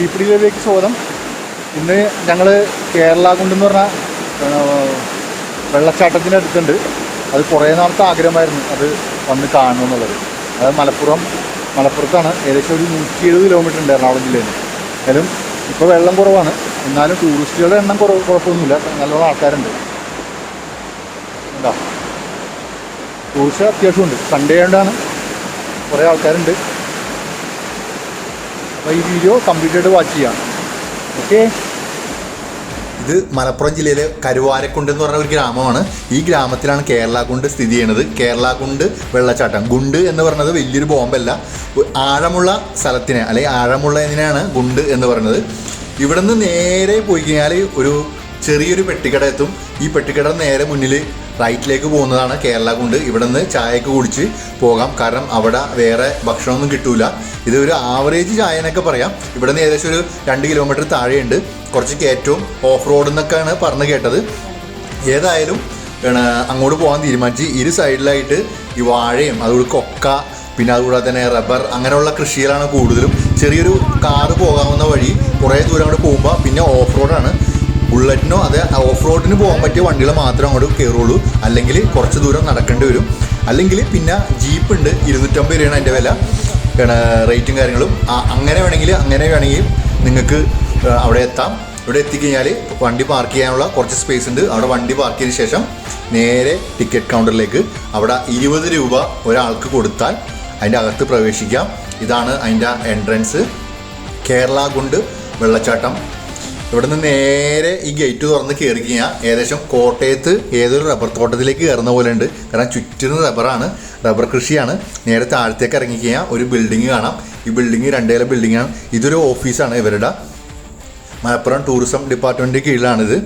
തീപ്പിടിയിലേക്ക് സ്വാഗതം. ഇന്ന് ഞങ്ങൾ കേരള കുണ്ടെന്ന് പറഞ്ഞ വെള്ളച്ചാട്ടത്തിന്റെ അടുത്തുണ്ട്. അത് കുറേ നാളത്തെ ആഗ്രഹമായിരുന്നു അത് വന്ന് കാണണം എന്നുള്ളത്. അത് മലപ്പുറം മലപ്പുറത്താണ്. ഏകദേശം ഒരു നൂറ്റി എഴുപത് കിലോമീറ്റർ ഉണ്ട് എറണാകുളം ജില്ലയിൽ എന്നാലും ഇപ്പോൾ വെള്ളം കുറവാണ്. എന്നാലും ടൂറിസ്റ്റുകളുടെ എണ്ണം കുറവ് കുഴപ്പമൊന്നുമില്ല. നല്ലോണം ആൾക്കാരുണ്ട്. എന്താ ടൂറിസ്റ്റ് അത്യാവശ്യമുണ്ട് സൺഡേ ആയതുകൊണ്ടാണ് കുറേ ആൾക്കാരുണ്ട്. അപ്പോൾ ഈ വീഡിയോ കംപ്ലീറ്റ് ആയിട്ട് വാച്ച് ചെയ്യാം. ഓക്കെ ഇത് മലപ്പുറം ജില്ലയിലെ കരുവാരക്കുണ്ട് എന്ന് പറഞ്ഞ ഒരു ഗ്രാമമാണ്. ഈ ഗ്രാമത്തിലാണ് കേരള കുണ്ട് സ്ഥിതി ചെയ്യുന്നത് കേരള കുണ്ട് വെള്ളച്ചാട്ടം. ഗുണ്ട് എന്ന് പറയുന്നത് വലിയൊരു ബോംബല്ല. ആഴമുള്ള സ്ഥലത്തിനെ അല്ലെങ്കിൽ ആഴമുള്ള ആഴമുള്ളതിനെയാണ് ഗുണ്ട് എന്ന് പറയുന്നത് ഇവിടുന്ന് നേരെ പോയി കഴിഞ്ഞാൽ ഒരു ചെറിയൊരു പെട്ടിക്കട എത്തും. ഈ പെട്ടിക്കട നേരെ മുന്നിൽ റൈറ്റിലേക്ക് പോകുന്നതാണ് കേരള കൊണ്ട്. ഇവിടെ നിന്ന് ചായയൊക്കെ കുടിച്ച് പോകാം. കാരണം അവിടെ വേറെ ഭക്ഷണമൊന്നും കിട്ടൂല. ഇത് ഒരു ആവറേജ് ചായ എന്നൊക്കെ പറയാം. ഇവിടെ നിന്ന് ഏകദേശം ഒരു രണ്ട് കിലോമീറ്റർ താഴെയുണ്ട്. കുറച്ച് കയറ്റവും ഓഫ് റോഡ് എന്നൊക്കെയാണ് പറഞ്ഞു കേട്ടത്. ഏതായാലും അങ്ങോട്ട് പോകാൻ തീരുമാനിച്ച് ഇരു സൈഡിലായിട്ട് ഈ വാഴയും അതുപോലെ കൊക്ക പിന്നെ അതുകൂടാതെ തന്നെ റബ്ബർ അങ്ങനെയുള്ള കൃഷികളാണ് കൂടുതലും. ചെറിയൊരു കാറ് പോകാവുന്ന വഴി കുറേ ദൂരം അങ്ങോട്ട് പോകുമ്പോൾ പിന്നെ ഓഫ് റോഡാണ് ബുള്ളറ്റിനോ അത് ഓഫ് റോഡിന് പോകാൻ പറ്റിയ വണ്ടികൾ മാത്രം അങ്ങോട്ട് കയറുള്ളൂ അല്ലെങ്കിൽ കുറച്ച് ദൂരം നടക്കേണ്ടി വരും. അല്ലെങ്കിൽ പിന്നെ ജീപ്പ് ഉണ്ട് ഇരുന്നൂറ്റമ്പത് രൂപയാണ് അതിന്റെ വില. റേറ്റും കാര്യങ്ങളും. അങ്ങനെ വേണമെങ്കിൽ അങ്ങനെ വേണമെങ്കിൽ നിങ്ങൾക്ക് അവിടെ എത്താം. ഇവിടെ എത്തിക്കഴിഞ്ഞാൽ വണ്ടി പാർക്ക് ചെയ്യാനുള്ള കുറച്ച് സ്പേസ് ഉണ്ട്. അവിടെ വണ്ടി പാർക്ക് ചെയ്തതിന് ശേഷം നേരെ ടിക്കറ്റ് കൗണ്ടറിലേക്ക് അവിടെ ഇരുപത് രൂപ ഒരാൾക്ക് കൊടുത്താൽ അതിന്റെ അകത്ത് പ്രവേശിക്കാം. ഇതാണ് അതിന്റെ എൻട്രൻസ് കേരള ഗുണ്ട് വെള്ളച്ചാട്ടം. ഇവിടുന്ന് നേരെ ഈ ഗേറ്റ് തുറന്ന് കയറി കഴിഞ്ഞാൽ ഏകദേശം കോട്ടയത്ത് ഏതൊരു റബ്ബർ തോട്ടത്തിലേക്ക് കയറുന്ന പോലെ ഉണ്ട്. കാരണം ചുറ്റിനും റബ്ബറാണ് റബ്ബർ കൃഷിയാണ്. നേരെ താഴത്തേക്ക് ഇറങ്ങി കഴിഞ്ഞാൽ ഒരു ബിൽഡിംഗ് കാണാം. ഈ ബിൽഡിംഗ് രണ്ടേല ബിൽഡിംഗാണ് ഇതൊരു ഓഫീസാണ് ഇവരുടെ. മലപ്പുറം ടൂറിസം ഡിപ്പാർട്ട്മെന്റിന്റെ കീഴിലാണിത്.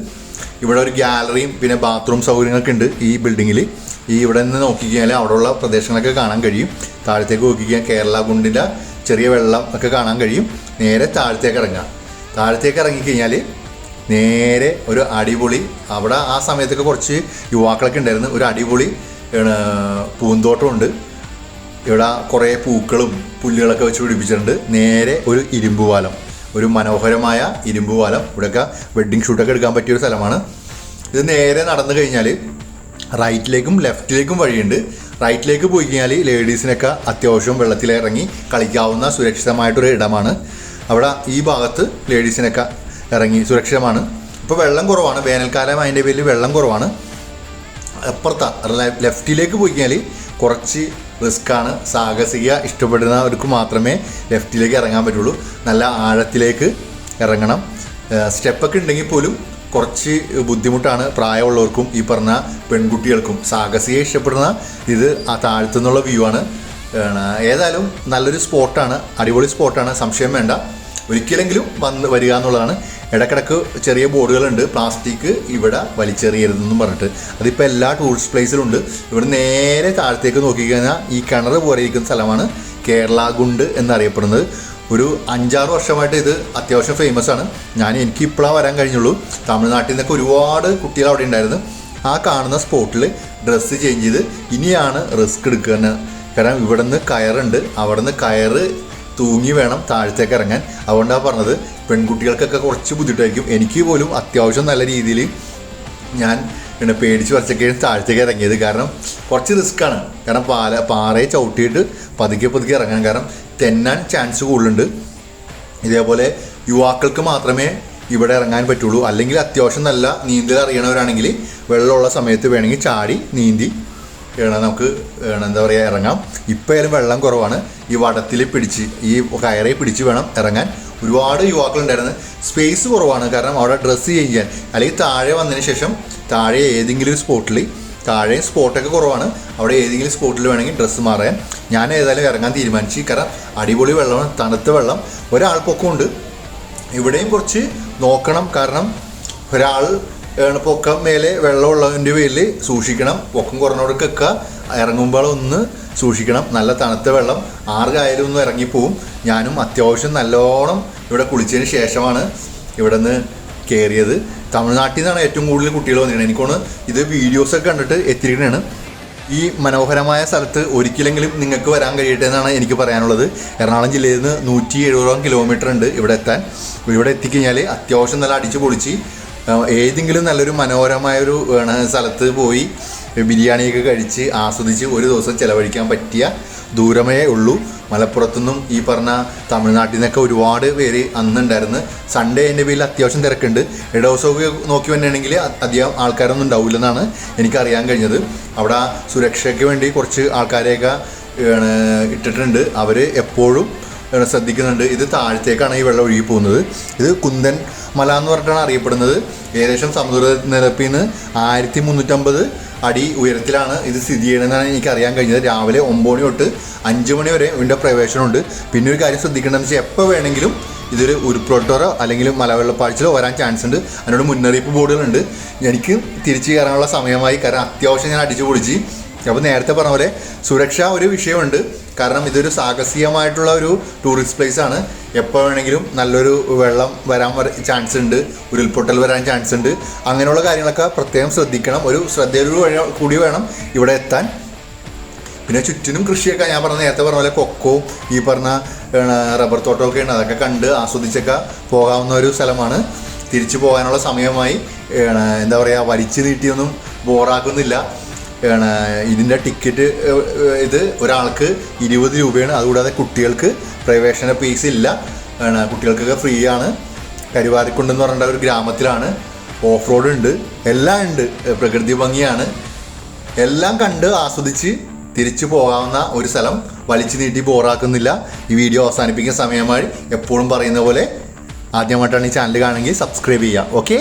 ഇവിടെ ഒരു ഗ്യാലറിയും പിന്നെ ബാത്റൂം സൗകര്യങ്ങളൊക്കെ ഉണ്ട് ഈ ബിൽഡിങ്ങിൽ ഈ ഇവിടെ നിന്ന് നോക്കിക്കഴിഞ്ഞാൽ അവിടെയുള്ള പ്രദേശങ്ങളൊക്കെ കാണാൻ കഴിയും. താഴത്തേക്ക് നോക്കിക്കഴിഞ്ഞാൽ കേരള കുണ്ടിന്റെ ചെറിയ വെള്ളം ഒക്കെ കാണാൻ കഴിയും. നേരെ താഴത്തേക്ക് ഇറങ്ങാം. താഴത്തേക്ക് ഇറങ്ങിക്കഴിഞ്ഞാൽ നേരെ ഒരു അടിപൊളി അവിടെ ആ സമയത്തൊക്കെ കുറച്ച് യുവാക്കളൊക്കെ ഉണ്ടായിരുന്നു. ഒരു അടിപൊളി പൂന്തോട്ടമുണ്ട്. ഇവിടെ കുറേ പൂക്കളും പുല്ലുകളൊക്കെ വെച്ച് പിടിപ്പിച്ചിട്ടുണ്ട്. നേരെ ഒരു ഇരുമ്പ് പാലം. ഒരു മനോഹരമായ ഇരുമ്പ് പാലം. ഇവിടെയൊക്കെ വെഡ്ഡിങ് ഷൂട്ടൊക്കെ എടുക്കാൻ പറ്റിയ ഒരു സ്ഥലമാണ്. ഇത് നേരെ നടന്നു കഴിഞ്ഞാൽ റൈറ്റിലേക്കും ലെഫ്റ്റിലേക്കും വഴിയുണ്ട്. റൈറ്റിലേക്ക് പോയി കഴിഞ്ഞാൽ ലേഡീസിനൊക്കെ അത്യാവശ്യം വെള്ളത്തിലിറങ്ങി കളിക്കാവുന്ന സുരക്ഷിതമായിട്ടൊരു ഇടമാണ്. അവിടെ ഈ ഭാഗത്ത് ലേഡീസിനൊക്കെ ഇറങ്ങി സുരക്ഷിതമാണ്. ഇപ്പോൾ വെള്ളം കുറവാണ്. വേനൽക്കാലം അതിന്റെ പേരിൽ വെള്ളം കുറവാണ്. അപ്പുറത്താ ലെഫ്റ്റിലേക്ക് പോയി കഴിഞ്ഞാൽ കുറച്ച് റിസ്ക്കാണ് സാഹസിക ഇഷ്ടപ്പെടുന്നവർക്ക് മാത്രമേ ലെഫ്റ്റിലേക്ക് ഇറങ്ങാൻ പറ്റുള്ളൂ. നല്ല ആഴത്തിലേക്ക് ഇറങ്ങണം. സ്റ്റെപ്പൊക്കെ ഉണ്ടെങ്കിൽ പോലും കുറച്ച് ബുദ്ധിമുട്ടാണ് പ്രായമുള്ളവർക്കും ഈ പറഞ്ഞ പെൺകുട്ടികൾക്കും. സാഹസിക ഇഷ്ടപ്പെടുന്ന ഇത് ആ താഴത്തുനിന്നുള്ള വ്യൂ ആണ്. ഏതായാലും നല്ലൊരു സ്പോട്ടാണ്. അടിപൊളി സ്പോട്ടാണ്. സംശയം വേണ്ട. ഒരിക്കലെങ്കിലും വന്ന് വരിക എന്നുള്ളതാണ്. ഇടക്കിടക്ക് ചെറിയ ബോർഡുകളുണ്ട്. പ്ലാസ്റ്റിക് ഇവിടെ വലിച്ചെറിയരുതെന്നും പറഞ്ഞിട്ട്. അതിപ്പോൾ എല്ലാ ടൂറിസ്റ്റ് പ്ലേസിലുണ്ട് ഇവിടെ നേരെ താഴത്തേക്ക് നോക്കിക്കഴിഞ്ഞാൽ ഈ കിണർ പോലെ ഇരിക്കുന്ന സ്ഥലമാണ് കേരള ഗുണ്ട് എന്നറിയപ്പെടുന്നത്. ഒരു അഞ്ചാറ് വർഷമായിട്ട് ഇത് അത്യാവശ്യം ഫേമസ് ആണ്. ഞാൻ എനിക്ക് ഇപ്പോഴാണ് വരാൻ കഴിഞ്ഞുള്ളൂ. തമിഴ്നാട്ടിൽ നിന്നൊക്കെ ഒരുപാട് കുട്ടികൾ അവിടെ ഉണ്ടായിരുന്നു. ആ കാണുന്ന സ്പോട്ടിൽ ഡ്രസ്സ് ചേഞ്ച് ചെയ്ത് ഇനിയാണ് റിസ്ക് എടുക്കുക കാരണം ഇവിടുന്ന് കയറുണ്ട്. അവിടുന്ന് കയറ് തൂങ്ങി വേണം താഴത്തേക്ക് ഇറങ്ങാൻ. അതുകൊണ്ടാണ് പറഞ്ഞത് പെൺകുട്ടികൾക്കൊക്കെ കുറച്ച് ബുദ്ധിമുട്ടായിരിക്കും. എനിക്ക് പോലും അത്യാവശ്യം നല്ല രീതിയിൽ ഞാൻ പിന്നെ പേടിച്ച് വരച്ചൊക്കെയാണ് താഴത്തേക്ക് ഇറങ്ങിയത്. കാരണം കുറച്ച് റിസ്ക്കാണ് കാരണം പാല പാറയെ ചവിട്ടിയിട്ട് പതുക്കെ പതുക്കെ ഇറങ്ങാൻ. കാരണം തെന്നാൻ ചാൻസ് കൂടുതലുണ്ട്. ഇതേപോലെ യുവാക്കൾക്ക് മാത്രമേ ഇവിടെ ഇറങ്ങാൻ പറ്റുള്ളൂ. അല്ലെങ്കിൽ അത്യാവശ്യം നല്ല നീന്തൽ അറിയണവരാണെങ്കിൽ വെള്ളമുള്ള സമയത്ത് വേണമെങ്കിൽ ചാടി നീന്തി നമുക്ക് എന്താ പറയുക ഇറങ്ങാം. ഇപ്പോഴും വെള്ളം കുറവാണ്. ഈ വടത്തിൽ പിടിച്ച് ഈ കയറെ പിടിച്ച് വേണം ഇറങ്ങാൻ. ഒരുപാട് യുവാക്കളുണ്ടായിരുന്നു. സ്പേസ് കുറവാണ്. കാരണം അവിടെ ഡ്രസ്സ് ചെയ്യാൻ. അല്ലെങ്കിൽ താഴെ വന്നതിന് ശേഷം താഴെ ഏതെങ്കിലും ഒരു സ്പോട്ടിൽ താഴെ സ്പോട്ടൊക്കെ കുറവാണ്. അവിടെ ഏതെങ്കിലും സ്പോട്ടിൽ വേണമെങ്കിൽ ഡ്രസ്സ് മാറാൻ. ഞാൻ ഏതായാലും ഇറങ്ങാൻ തീരുമാനിച്ചു. കാരണം അടിപൊളി വെള്ളം തണുത്ത വെള്ളം. ഒരാൾക്കൊക്കെ ഉണ്ട്. ഇവിടെയും കുറച്ച് നോക്കണം. കാരണം ഒരാൾ ഏണ് പൊക്കം? മേലെ വെള്ളമുള്ളതിന്റെ പേരിൽ സൂക്ഷിക്കണം. പൊക്കം കുറഞ്ഞവർക്കൊക്കെ ഇറങ്ങുമ്പോൾ ഒന്ന് സൂക്ഷിക്കണം. നല്ല തണുത്ത വെള്ളം. ആർക്കായാലും ഒന്ന് ഇറങ്ങിപ്പോവും. ഞാനും അത്യാവശ്യം നല്ലോണം ഇവിടെ കുളിച്ചതിന് ശേഷമാണ് ഇവിടെ നിന്ന് കയറിയത് തമിഴ്നാട്ടിൽ നിന്നാണ് ഏറ്റവും കൂടുതൽ കുട്ടികൾ വന്നിരിക്കുന്നത്. എനിക്കൊന്ന് ഇത് വീഡിയോസൊക്കെ കണ്ടിട്ട് എത്തിയിരിക്കണതാണ് ഈ മനോഹരമായ സ്ഥലത്ത് ഒരിക്കലെങ്കിലും നിങ്ങൾക്ക് വരാൻ കഴിയട്ടെ എന്നാണ് എനിക്ക് പറയാനുള്ളത്. എറണാകുളം ജില്ലയിൽ നിന്ന് നൂറ്റി എഴുപതോളം കിലോമീറ്റർ ഉണ്ട് ഇവിടെ എത്താൻ. ഇവിടെ എത്തിക്കഴിഞ്ഞാൽ അത്യാവശ്യം നല്ല അടിച്ചു പൊളിച്ച് ഏതെങ്കിലും നല്ലൊരു മനോഹരമായ ഒരു സ്ഥലത്ത് പോയി ബിരിയാണിയൊക്കെ കഴിച്ച് ആസ്വദിച്ച് ഒരു ദിവസം ചിലവഴിക്കാൻ പറ്റിയ ദൂരമേ ഉള്ളൂ. മലപ്പുറത്തുനിന്നും ഈ പറഞ്ഞ തമിഴ്നാട്ടിൽ നിന്നൊക്കെ ഒരുപാട് പേര് അന്നുണ്ടായിരുന്നു. സൺഡേ എന്റെ പേരിൽ അത്യാവശ്യം തിരക്കുണ്ട്. ഇടവസമൊക്കെ നോക്കി വന്നിട്ടുണ്ടെങ്കിൽ അധികം ആൾക്കാരൊന്നും ഉണ്ടാവില്ലെന്നാണ് എനിക്കറിയാൻ കഴിഞ്ഞത്. അവിടെ സുരക്ഷയ്ക്ക് വേണ്ടി കുറച്ച് ആൾക്കാരെയൊക്കെ ഇട്ടിട്ടുണ്ട്. അവർ എപ്പോഴും ശ്രദ്ധിക്കുന്നുണ്ട്? ഇത് താഴത്തേക്കാണ് ഈ വെള്ളം ഒഴുകി പോകുന്നത്. ഇത് കുന്തൻ മല എന്ന് പറഞ്ഞിട്ടാണ് അറിയപ്പെടുന്നത്. ഏകദേശം സമുദ്ര നിരപ്പിൽ നിന്ന് ആയിരത്തി മുന്നൂറ്റമ്പത് അടി ഉയരത്തിലാണ് ഇത് സ്ഥിതി ചെയ്യണമെന്നാണ് എനിക്ക് അറിയാൻ കഴിഞ്ഞത്. രാവിലെ ഒമ്പത് മണി തൊട്ട് അഞ്ച് മണി വരെ ഇതിന്റെ പ്രവേശനമുണ്ട്. പിന്നെ ഒരു കാര്യം ശ്രദ്ധിക്കേണ്ടതെന്ന് വെച്ചാൽ എപ്പോൾ വേണമെങ്കിലും ഇതൊരു ഉരുപ്പൊട്ടോറോ അല്ലെങ്കിൽ മലവെള്ളപ്പാഴ്ചയിലോ വരാൻ ചാൻസ് ഉണ്ട്. അതിനോട് മുന്നറിയിപ്പ് ബോർഡുകളുണ്ട്. എനിക്ക് തിരിച്ചു കയറാനുള്ള സമയമായി കാരണം അത്യാവശ്യം ഞാൻ അടിച്ചു പൊളിച്ച്. അപ്പോൾ നേരത്തെ പറഞ്ഞ പോലെ സുരക്ഷ ഒരു വിഷയമുണ്ട്. കാരണം ഇതൊരു സാഹസികമായിട്ടുള്ള ഒരു ടൂറിസ്റ്റ് പ്ലേസ് ആണ്. എപ്പോൾ വേണമെങ്കിലും നല്ലൊരു വെള്ളം വരാൻ ചാൻസ് ഉണ്ട്. ഉരുൾപൊട്ടൽ വരാൻ ചാൻസ് ഉണ്ട്. അങ്ങനെയുള്ള കാര്യങ്ങളൊക്കെ പ്രത്യേകം ശ്രദ്ധിക്കണം. ഒരു ശ്രദ്ധയോട് കൂടി വേണം ഇവിടെ എത്താൻ. പിന്നെ ചുറ്റിനും കൃഷിയൊക്കെ ഞാൻ പറഞ്ഞ നേരത്തെ പറഞ്ഞ പോലെ കൊക്കോ ഈ പറഞ്ഞ റബ്ബർ തോട്ടമൊക്കെ ഉണ്ട്. അതൊക്കെ കണ്ട് ആസ്വദിച്ചൊക്കെ പോകാവുന്ന ഒരു സ്ഥലമാണ്. തിരിച്ചു പോകാനുള്ള സമയമായി എന്താ പറയുക വലിച്ചു നീട്ടിയൊന്നും ബോറാക്കുന്നില്ല. ഇതിന്റെ ടിക്കറ്റ് ഇത് ഒരാൾക്ക് ഇരുപത് രൂപയാണ്. അതുകൂടാതെ കുട്ടികൾക്ക് പ്രവേശന ഫീസ് ഇല്ല. കുട്ടികൾക്കൊക്കെ ഫ്രീ ആണ്. കരുവാരിക്കുണ്ടെന്ന് പറഞ്ഞ ഒരു ഗ്രാമത്തിലാണ്. ഓഫ് റോഡ് ഉണ്ട്. എല്ലാം ഉണ്ട്. പ്രകൃതി ഭംഗിയാണ്. എല്ലാം കണ്ട് ആസ്വദിച്ച് തിരിച്ചു പോകാവുന്ന ഒരു സ്ഥലം. വലിച്ചു നീട്ടി ബോറാക്കുന്നില്ല. ഈ വീഡിയോ അവസാനിപ്പിക്കുന്ന സമയമായി എപ്പോഴും പറയുന്ന പോലെ ആദ്യമായിട്ടാണ് ഈ ചാനൽ കാണുമെങ്കിൽ സബ്സ്ക്രൈബ് ചെയ്യുക. ഓക്കെ